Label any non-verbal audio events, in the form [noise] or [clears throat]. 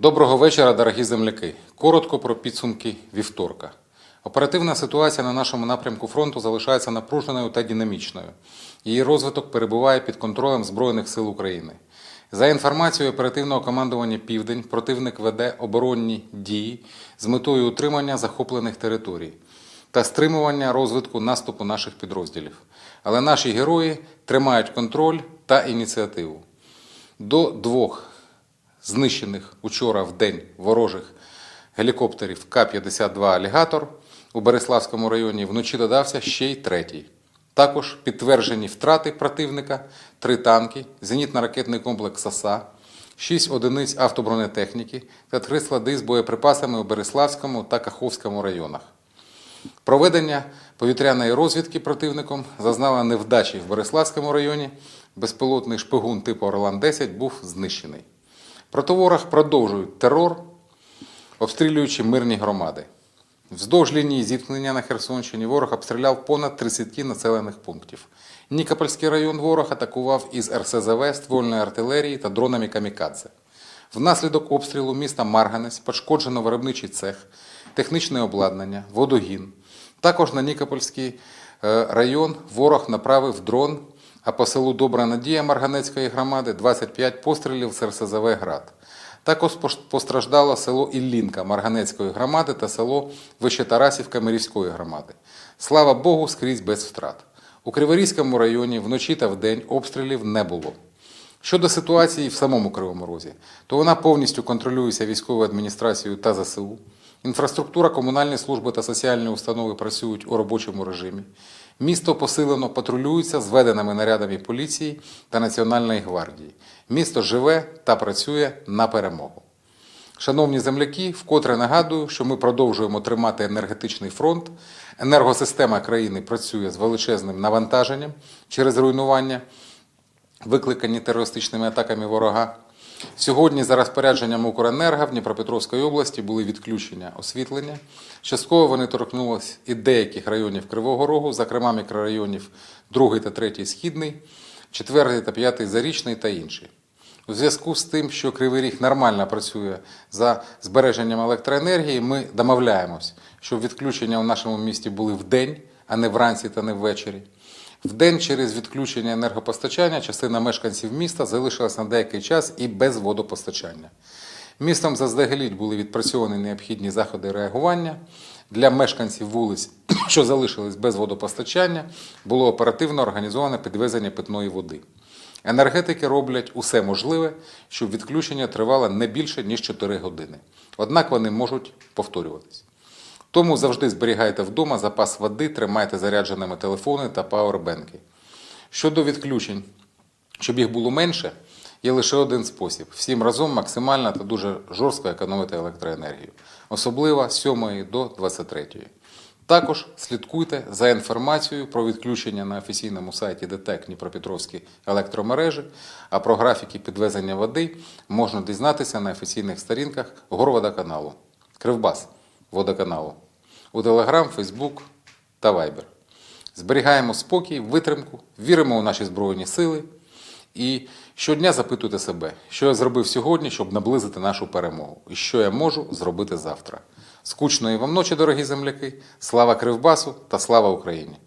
Доброго вечора, дорогі земляки. Коротко про підсумки вівторка. Оперативна ситуація на нашому напрямку фронту залишається напруженою та динамічною. Її розвиток перебуває під контролем Збройних сил України. За інформацією оперативного командування Південь, противник веде оборонні дії з метою утримання захоплених територій та стримування розвитку наступу наших підрозділів. Але наші герої тримають контроль та ініціативу. До двох знищених учора в день ворожих гелікоптерів К-52 Алігатор у Береславському районі вночі додався ще й третій. Також підтверджені втрати противника, три танки, зенітно-ракетний комплекс САСА, шість одиниць автобронетехніки та три склади з боєприпасами у Береславському та Каховському районах. Проведення повітряної розвідки противником зазнало невдачі в Береславському районі. Безпілотний шпигун типу Орлан-10 був знищений. Противорог продовжують терор, обстрілюючи мирні громади. Вздовж лінії зіткнення на Херсонщині ворог обстріляв понад 30 населених пунктів. Нікопольський район ворог атакував із РСЗВ, ствольної артилерії та дронами камікадзе. Внаслідок обстрілу міста Марганець пошкоджено виробничий цех, технічне обладнання, водогін. Також на Нікопольський е, район ворог направив дрон, а по селу Добра Надія Марганецької громади 25 пострілів з РСЗВ «Град». Також постраждало село Іллінка Марганецької громади та село Вищетарасівка Мирівської громади. Слава Богу, скрізь без втрат. У Криворізькому районі вночі та вдень обстрілів не було. Щодо ситуації в самому Кривому Розі, то вона повністю контролюється військовою адміністрацією та ЗСУ. Інфраструктура, комунальні служби та соціальні установи працюють у робочому режимі. Місто посилено патрулюється зведеними нарядами поліції та Національної гвардії. Місто живе та працює на перемогу. Шановні земляки, вкотре нагадую, що ми продовжуємо тримати енергетичний фронт. Енергосистема країни працює з величезним навантаженням через руйнування, викликані терористичними атаками ворога. Сьогодні, за розпорядженням Укренерго в Дніпропетровській області були відключення освітлення. Частково вони торкнулися і деяких районів Кривого Рогу, зокрема мікрорайонів 2 та 3 Східний, 4 та 5 Зарічний та інші. У зв'язку з тим, що Кривий Ріг нормально працює за збереженням електроенергії, ми домовляємось, щоб відключення у нашому місті були вдень, а не вранці та не ввечері. Вдень через відключення енергопостачання частина мешканців міста залишилась на деякий час і без водопостачання. Містом заздалегідь були відпрацьовані необхідні заходи реагування. Для мешканців вулиць, [clears throat] що залишились без водопостачання, було оперативно організоване підвезення питної води. Енергетики роблять усе можливе, щоб відключення тривало не більше, ніж 4 години. Однак вони можуть повторюватись. Тому завжди зберігайте вдома запас води, тримайте зарядженими телефони та пауербенки. Щодо відключень, щоб їх було менше, є лише один спосіб: всім разом максимально та дуже жорстко економити електроенергію, особливо з 7 до 23. Також слідкуйте за інформацією про відключення на офіційному сайті ДТЕК Дніпропетровські електромережі, а про графіки підвезення води можна дізнатися на офіційних сторінках Горводоканалу, Кривбас водоканалу у Телеграм, Фейсбук та Вайбер. Зберігаємо спокій, витримку, віримо у наші Збройні сили і щодня запитуйте себе, що я зробив сьогодні, щоб наблизити нашу перемогу, і що я можу зробити завтра. Скучної вам ночі, дорогі земляки! Слава Кривбасу та слава Україні!